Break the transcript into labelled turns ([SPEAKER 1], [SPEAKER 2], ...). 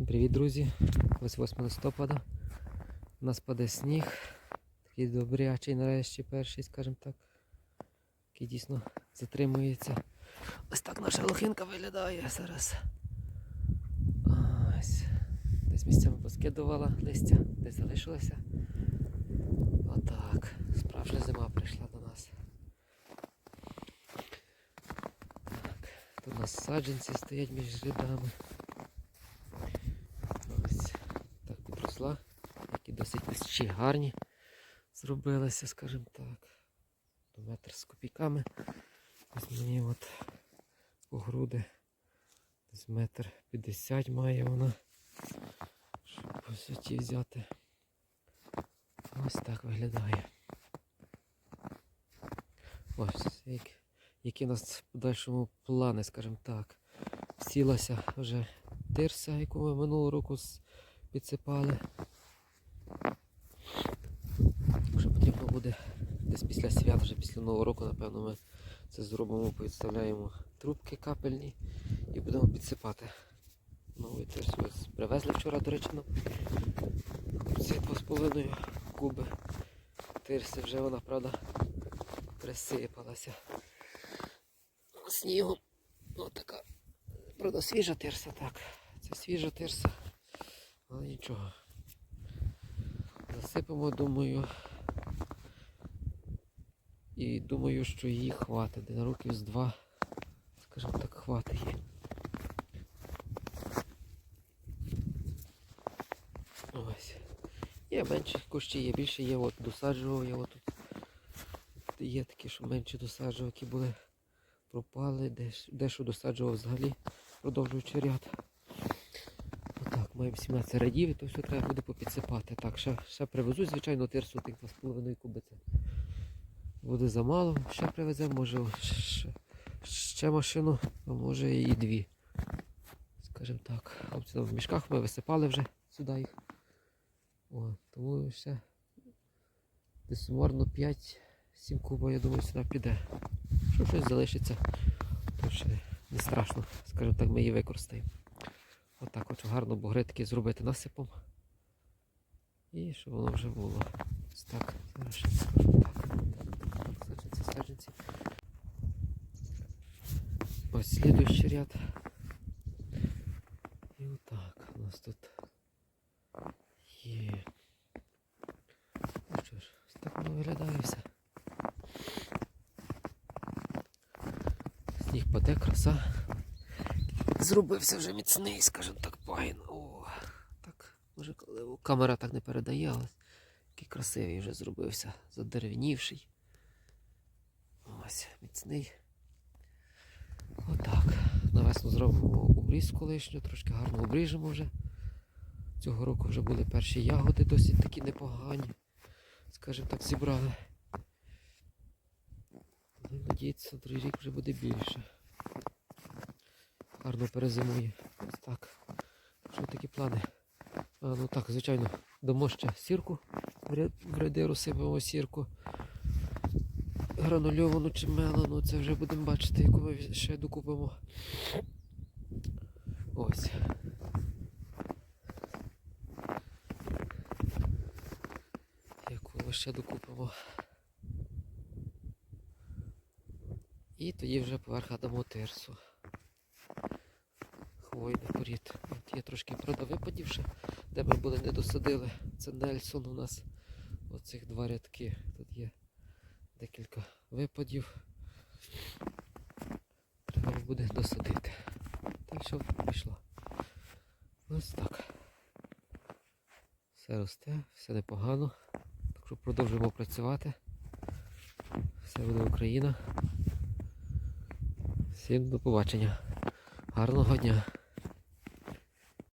[SPEAKER 1] Всім привіт, друзі! Ось 8 листопада. У нас паде сніг. Такий добрячий нарешті перший, скажімо так. Який дійсно затримується. Ось так наша лохинка виглядає зараз. Ось. Десь місцями поскидувала листя, десь залишилося. Отак. Справжня зима прийшла до нас. Так. Тут у нас саджанці стоять між рядами. Ось так. Які досить кущі гарні зробилися, скажімо так. Метр з копійками. Ось мені от по груди. Десь метр п'ятдесят має вона. Щоб по суті взяти. Ось так виглядає. Ось як, які у нас в подальшому плани, скажімо так. Сілася вже тирса, яку ми минулого року підсипали. Якщо потрібно буде десь після свят, вже після Нового року, напевно, ми це зробимо, підставляємо трубки капельні і будемо підсипати. Новий тирс ось привезли вчора, до речі, нам. Це 2,5 куби. Тирси вже вона, правда, присипалася. Снігом. Ось така Правда, свіжа тирса, так. Це свіжа тирса. Але нічого. Засипемо, думаю. І думаю, що її хватить. Де на років з два, скажімо так, хватить. Ось. Є менші кущі, є більше, є от досаджував, я от тут. Є такі, що менші досаджував, які були пропали, дещо досаджував взагалі, продовжуючи ряд. Маємо 17 радів, то все треба буде попідсипати. Так, ще, ще привезу, звичайно, тирсу тих 2,5 куби. Буде замало. Ще привеземо, може ще, ще машину, а може і дві. Скажімо так. Хлопці там в мішках ми висипали вже сюди їх. О, тому ще десь сумарно 5-7 кубів, я думаю, сюди піде. Що щось залишиться, то ще не страшно. Скажімо так, ми її використаємо. Отак хочу гарно бугритки зробити насипом. І щоб воно вже було. Ось так. Зараз ще скажу. Так, саджанці, саджанці. Ось слідуючий ряд. І отак у нас тут є. Ну що ж, ось так воно виглядає все. Сніг паде, краса. Зробився вже міцний, скажімо так, пайн. О, так, може, коли камера так не передає, але який красивий вже зробився, задеревнівший. Ось, міцний. Отак. На весну зробимо обрізку лишню, трошки гарно обріжемо вже. Цього року вже були перші ягоди, досить такі непогані. Скажімо так, зібрали. Ну, надіється, другий рік вже буде більше. Гарно перезимує. Ось так. Що такі плани? А, ну так, звичайно, дамо ще сірку. В ря- В ряди розсипемо сірку. Гранульовану чи мелену, це вже будемо бачити, яку ми ще докупимо. Ось. Яку ми ще докупимо. І тоді вже поверха дамо тирсу. Хвойний порід. От є трошки правда випадівши, де ми були не досадили. Це Нельсон у нас. Оцих два рядки. Тут є декілька випадів. Треба буде досадити. Так що пішло. Ось так. Все росте, все непогано. Так що продовжуємо працювати. Все буде Україна. Всім до побачення. Гарного дня.